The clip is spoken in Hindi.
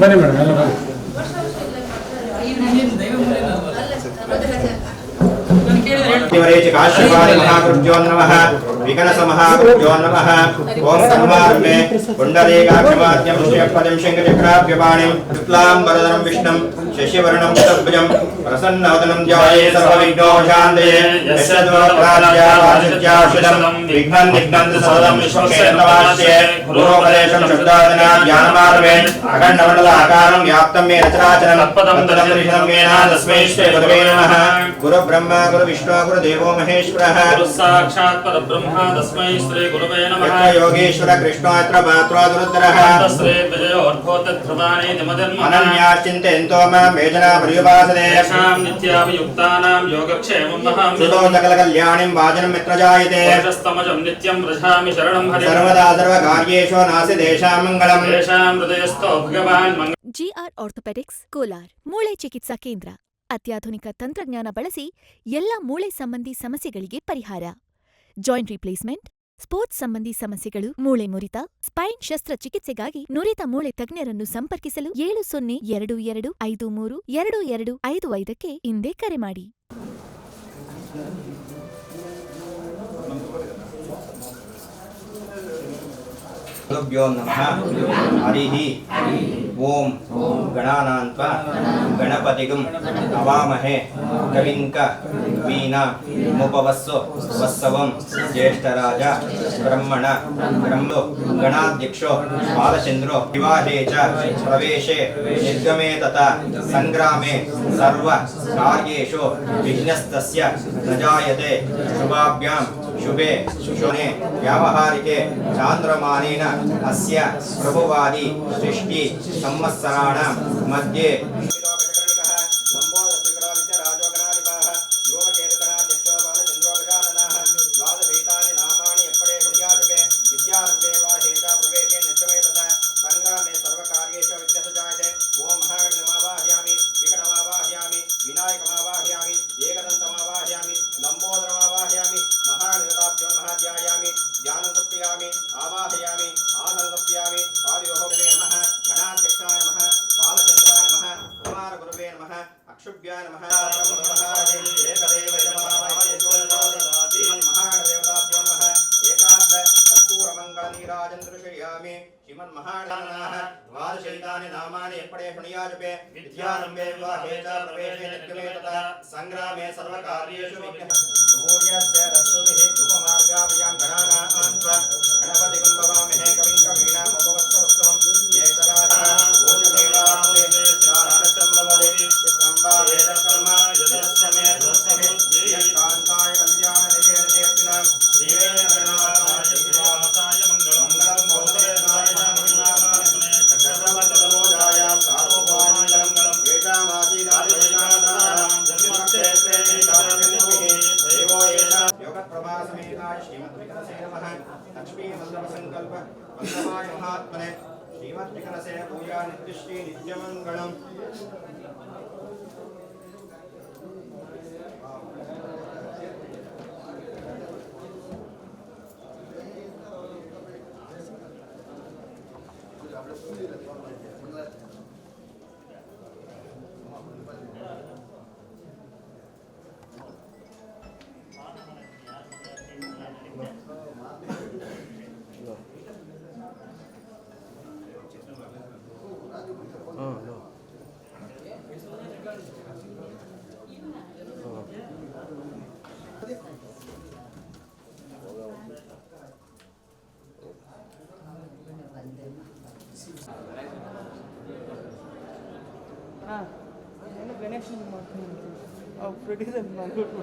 ಬನ್ನಿ ಮೇಡಮ್ ಎಲ್ಲ ಬನ್ನಿ. ಆಶೀರ್ವಾದ ಮಹಾಕೃತ್ಯೋನ್ನಮಃ विकनस महागुरुभ्यो नमः ॐ सर्वार्मे पुण्डरीकाक्षमाद्यं श्रियपदं शङ्खचक्राभ्यपाणिं शुक्लाम्बरधरं विष्णुं, शशिवर्णं शतभुजं प्रसन्नवदनं ध्याये सर्वविघ्नोपशान्तये यस्य विघ्नं निघ्नन्तु सदं विश्वक्षेत्रवास्ये गुरोपदेशं शब्दादिना ज्ञानमार्गे, अखण्डमण्डलाकारं व्याप्तं मे तत्पदं दर्शनं मेना तस्मै श्रीगुरवे नमः। गुरुब्रह्मा, गुरुविष्णु, गुरुदेवो महेश्वरः। गुरु साक्षात् परब्रह्म తస్మై శ్రీ గురువే నమః యోగేశ్వర కృష్ణాత్ర పాత్రాదురుద్రః శ్రీ విజయోర్భోతధ్రువాణి నిమదన్మ అనన్యాశ్చింతయంతో మా మేధనా ప్రియుపాసదే వాజనం నిత్యం శరణం సర్వదా నాసి దేశాం మంగళం తేషాం హృదయస్థో భగవాన్ ಮೂಳೆ ಚಿಕಿತ್ಸಾ ಕೇಂದ್ರ ಅತ್ಯಾಧುನಿಕ ತಂತ್ರಜ್ಞಾನ ಬಳಸಿ ಎಲ್ಲ ಮೂಳೆ ಸಂಬಂಧಿ ಸಮಸ್ಯೆಗಳಿಗೆ ಪರಿಹಾರ। ಜಾಯಿಂಟ್ ರಿಪ್ಲೇಸ್ಮೆಂಟ್, ಸ್ಪೋರ್ಟ್ಸ್ ಸಂಬಂಧಿ ಸಮಸ್ಯೆಗಳು, ಮೂಳೆ ಮುರಿತ, ಸ್ಪೈನ್ ಶಸ್ತ್ರಚಿಕಿತ್ಸೆಗಾಗಿ ನುರಿತ ಮೂಳೆ ತಜ್ಞರನ್ನು ಸಂಪರ್ಕಿಸಲು ಏಳು ಸೊನ್ನೆ ಎರಡು ಎರಡು ಐದು ಮೂರು ಎರಡು ಎರಡು ಐದು ಐದಕ್ಕೆ ಹಿಂದೆ ಕರೆ ಮಾಡಿ. ಓಂ. ಗಣಾನಾಂತ್ವ. ಗಣಪತಿಗಂ. ಅವಾಮಹೆ ಕವಿಂಕ. नवामहे कविङ्क वीणा मुपवस्सु वत्सवं ज्येष्ठराज ब्रह्मण ब्रह्मो गणाध्यक्षो बालचन्द्रो विवाहे च प्रवेशे निर्गमे तथा सङ्ग्रामे सर्वकार्येषु विघ्नस्तस्य न जायते शुभाभ्यां शुभे शुशोने व्यावहारिके चान्द्रमानेन अस्य प्रभुवादि सृष्टि संवत्सराणां मध्ये श्रीमन्महागणाः द्वादशैतानि नामानि एप्पडे शृणुयाजपे विद्यारम्भे विवाहे च प्रवेशे निर्गमे तथा सङ्ग्रामे सर्वकार्येषु विघ्नः। सूर्यस्य रश्मिः धूपमार्गाभ्यां गणानान्त्वा येषां योगप्रभासमेताय श्रीमद्विकरसे नमः लक्ष्मीमल्लभसङ्कल्प वल्लभाय महात्मने पूजा नित्यश्री नित्यमङ्गलम्। ಹಾಂ. ಗಣೇಶನ ಮಾಡ್ತೀನಿ ಅವ್ರು ಪ್ರೊಡ್ಯೂಸರ್ ಮಾಡ್ಬಿಟ್ಟು